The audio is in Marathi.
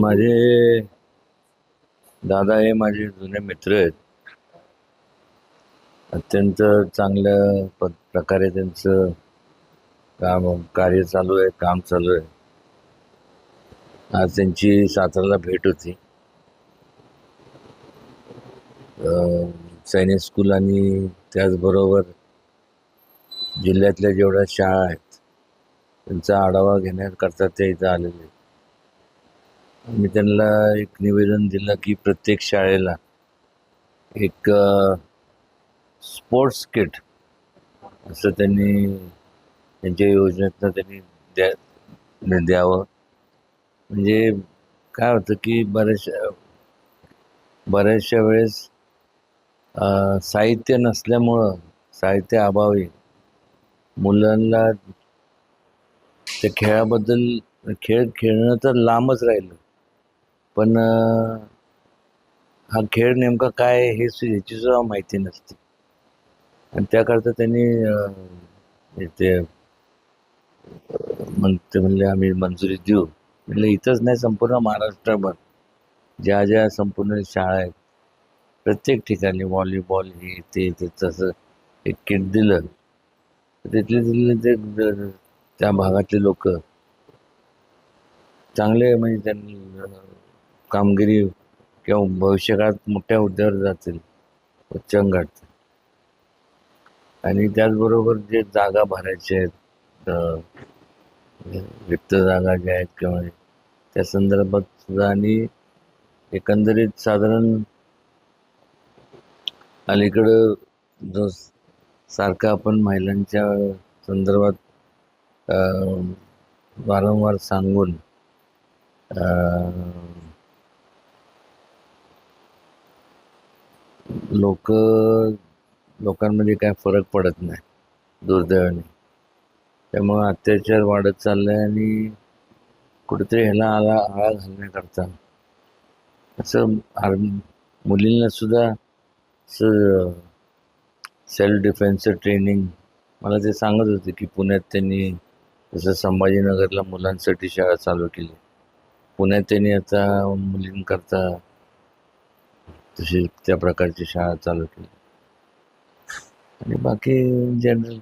माझे दादा हे माझे जुने मित्र आहेत. अत्यंत चांगल्या प प्रकारे त्यांचं काम कार्य चालू आहे काम चालू आहे. आज त्यांची सातारला भेट होती. सैनिक स्कूल आणि त्याचबरोबर जिल्ह्यातल्या जेवढ्या शाळा आहेत त्यांचा आढावा घेण्याकरता ते इथं आलेले मी त्यांना एक निवेदन दिलं की प्रत्येक शाळेला एक स्पोर्ट्स किट असं त्यांनी त्यांच्या योजनेतनं त्यांनी द्या द्यावं. म्हणजे काय होतं की बऱ्याचशा बऱ्याचशा वेळेस साहित्य नसल्यामुळं साहित्य अभावी मुलांना त्या खेळाबद्दल खेळ खेळणं तर लांबच राहिलं. पण हा खेळ नेमका काय हे ह्याची सुद्धा माहिती नसते. आणि त्याकरता त्यांनी ते मग ते म्हणले आम्ही मंजुरी देऊ. म्हणजे इथंच नाही संपूर्ण महाराष्ट्रभर. ज्या ज्या संपूर्ण शाळा आहेत प्रत्येक ठिकाणी व्हॉलीबॉल हे ते तसं एक किट दिलं. तिथले तिथले ते त्या भागातले लोक चांगले म्हणजे त्यांनी कामगिरी किंवा भविष्यकाळात मोठ्या हुद्द्यावर जातील उच्चांक गाठतील. आणि त्याचबरोबर जे जागा भरायच्या आहेत रिक्त जागा ज्या आहेत किंवा त्या संदर्भात सुद्धा आणि एकंदरीत साधारण अलीकडं जो सारखा आपण महिलांच्या संदर्भात वारंवार सांगून लोक लोकांमध्ये काय फरक पडत नाही दुर्दैवाने. त्यामुळं अत्याचार वाढत चाललाय आणि कुठेतरी ह्याला आळा आळा घालण्याकरता असं आर मुलींना सुद्धा असं सेल्फ डिफेन्सचं ट्रेनिंग. मला ते सांगत होते की पुण्यात त्यांनी जसं संभाजीनगरला मुलांसाठी शाळा चालू केली. पुण्यात त्यांनी आता मुलींकरता तशी त्या प्रकारची शाळा चालू केली. आणि बाकी जनरल